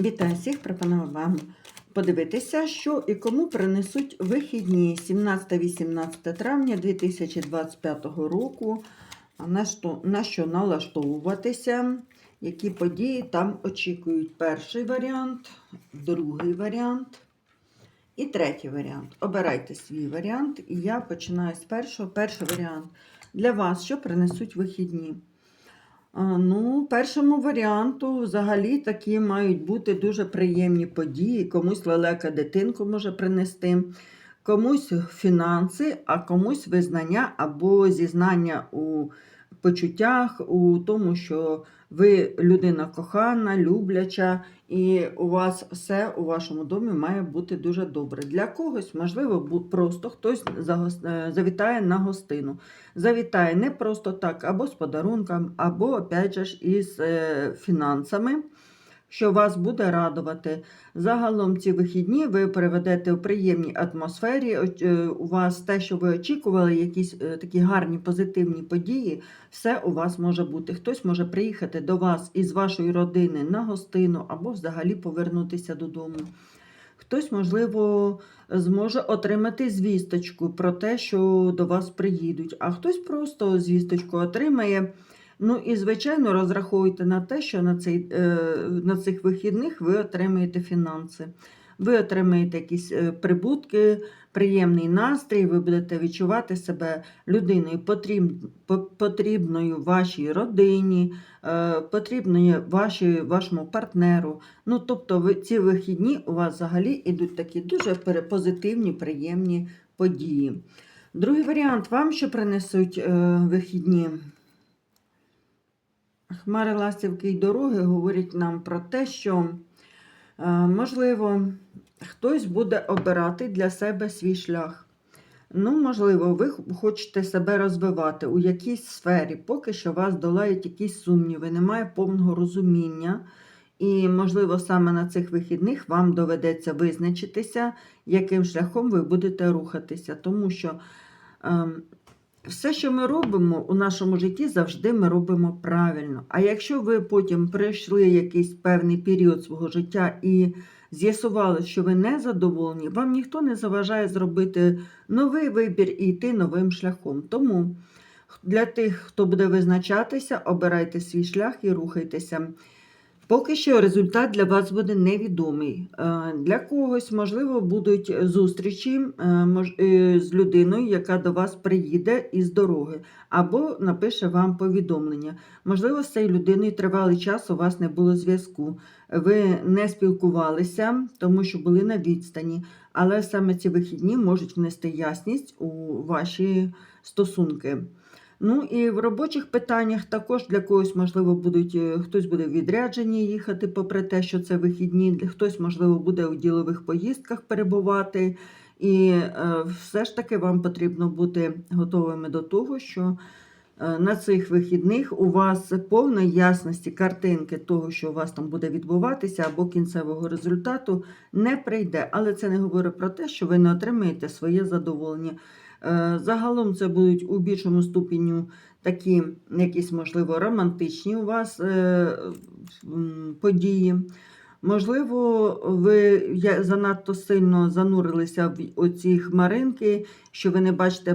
Вітаю всіх! Пропоную вам подивитися, що і кому принесуть вихідні 17-18 травня 2025 року. На що, на що налаштовуватися, які події там очікують. Перший варіант, другий варіант і третій варіант. Обирайте свій варіант, і я починаю з першого. Перший варіант для вас, що принесуть вихідні. Ну, першому варіанту взагалі такі мають бути дуже приємні події. Комусь лелека дитинку може принести, комусь фінанси, а комусь визнання або зізнання у почуттях, у тому, що ви людина кохана, любляча, і у вас все у вашому домі має бути дуже добре. Для когось, можливо, просто хтось е, завітає на гостину завітає не просто так, або з подарунком, або, опять же, із е, фінансами, що вас буде радувати. Загалом ці вихідні ви переведете у приємній атмосфері. Е, У вас те, що ви очікували, якісь е, такі гарні позитивні події, все у вас може бути. Хтось може приїхати до вас із вашої родини на гостину, або взагалі повернутися додому. Хтось, можливо, зможе отримати звісточку про те, що до вас приїдуть, а хтось просто звісточку отримає. Ну і, звичайно, розраховуйте на те, що на, цей, е, на цих вихідних ви отримаєте фінанси. Ви отримаєте якісь е, прибутки, приємний настрій, ви будете відчувати себе людиною потріб, потрібною вашій родині, е, потрібною вашій, вашому партнеру. Ну, тобто, ці вихідні у вас взагалі ідуть такі дуже позитивні, приємні події. Другий варіант вам що принесуть вихідні. Хмари ластівки й дороги говорять нам про те, що, е, можливо, хтось буде обирати для себе свій шлях. Ну, можливо, ви хочете себе розвивати у якійсь сфері, поки що вас долають якісь сумніви, немає повного розуміння. І, можливо, саме на цих вихідних вам доведеться визначитися, яким шляхом ви будете рухатися. Тому що ем, все, що ми робимо у нашому житті, завжди ми робимо правильно. А якщо ви потім пройшли якийсь певний період свого життя і з'ясували, що ви не задоволені, вам ніхто не заважає зробити новий вибір і йти новим шляхом. Тому для тих, хто буде визначатися, обирайте свій шлях і рухайтеся. Поки що результат для вас буде невідомий. Е, Для когось, можливо, будуть зустрічі е, е, з людиною, яка до вас приїде із дороги, або напише вам повідомлення. Можливо, з цією людиною тривалий час у вас не було зв'язку. Ви не спілкувалися, тому що були на відстані, але саме ці вихідні можуть внести ясність у ваші стосунки. Ну і в робочих питаннях також для когось, можливо, будуть е, хтось буде в відрядженні їхати, попри те, що це вихідні, хтось, можливо, буде у ділових поїздках перебувати. І е, все ж таки вам потрібно бути готовими до того, що е, на цих вихідних у вас повна ясності картинки того, що у вас там буде відбуватися, або кінцевого результату не прийде. Але це не говорить про те, що ви не отримаєте своє задоволення. Е, Загалом це будуть у більшому ступеню такі, якісь, можливо, романтичні у вас е, події. Можливо, ви занадто сильно занурилися в оці хмаринки, що ви не бачите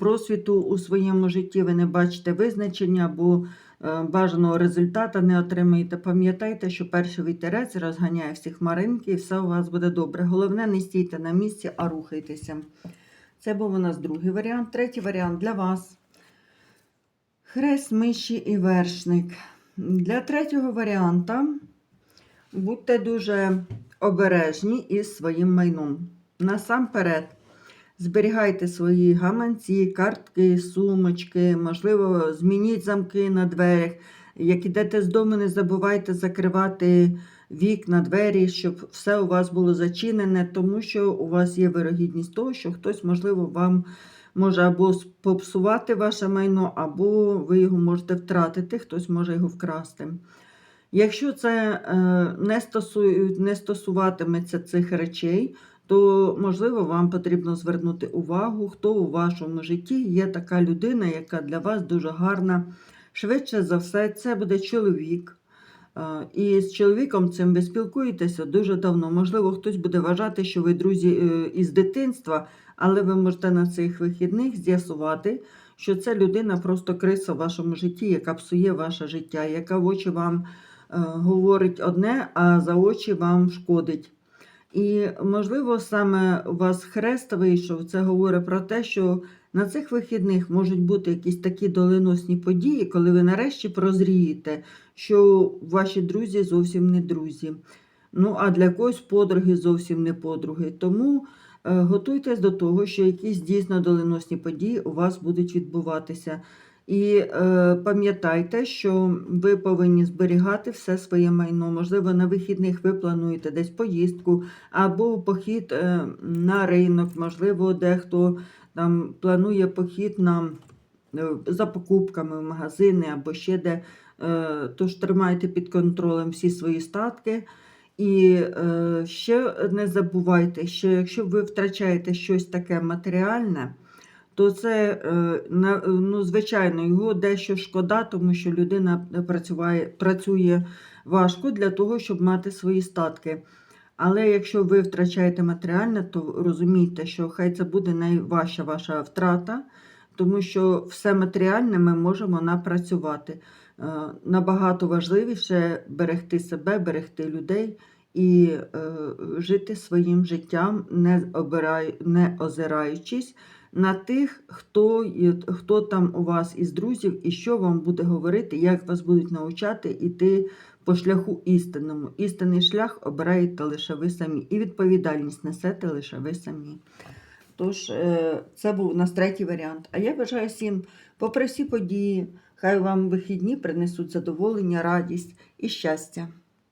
просвіту у своєму житті, ви не бачите визначення або е, бажаного результату не отримаєте. Пам'ятайте, що перший вітерець розганяє всі хмаринки, і все у вас буде добре. Головне, не стійте на місці, а рухайтеся. Це був у нас другий варіант. Третій варіант для вас. Хрест, миші і вершник. Для третього варіанта будьте дуже обережні із своїм майном. Насамперед, зберігайте свої гаманці, картки, сумочки, можливо, змініть замки на дверях. Як ідете з дому, не забувайте закривати вікна, двері, щоб все у вас було зачинене, тому що у вас є вирогідність того, що хтось, можливо, вам може або попсувати ваше майно, або ви його можете втратити, хтось може його вкрасти. Якщо це е, не, стосую, не стосуватиметься цих речей, то можливо вам потрібно звернути увагу, хто у вашому житті є така людина, яка для вас дуже гарна. Швидше за все, це буде чоловік, І з чоловіком цим ви спілкуєтеся дуже давно. Можливо, хтось буде вважати, що ви друзі е, із дитинства, але ви можете на цих вихідних з'ясувати, що це людина просто криса в вашому житті, яка псує ваше життя, яка в очі вам е, говорить одне, а за очі вам шкодить. І, можливо, саме у вас хрест вийшов, це говорить про те, що на цих вихідних можуть бути якісь такі доленосні події, коли ви нарешті прозрієте, що ваші друзі зовсім не друзі. Ну, а для когось подруги зовсім не подруги. Тому е, готуйтесь до того, що якісь дійсно доленосні події у вас будуть відбуватися. І е, пам'ятайте, що ви повинні зберігати все своє майно. Можливо, на вихідних ви плануєте десь поїздку або похід е, на ринок, можливо, дехто там планує похід на, е, за покупками в магазини або ще де. Е, Тож тримайте під контролем всі свої статки. І е, ще не забувайте, що якщо ви втрачаєте щось таке матеріальне, то це, ну, звичайно, його дещо шкода, тому що людина працює важко для того, щоб мати свої статки. Але якщо ви втрачаєте матеріальне, то розумійте, що хай це буде найважча ваша втрата, тому що все матеріальне ми можемо напрацювати. Е, Набагато важливіше берегти себе, берегти людей і е, жити своїм життям, не, обирай, не озираючись на тих, хто, хто там у вас із друзів і що вам буде говорити, як вас будуть навчати іти по шляху істинному. Істинний шлях обираєте лише ви самі, і відповідальність несете лише ви самі. Тож, е, це був у нас третій варіант. А я бажаю всім, попри всі події, хай вам вихідні принесуть задоволення, радість і щастя.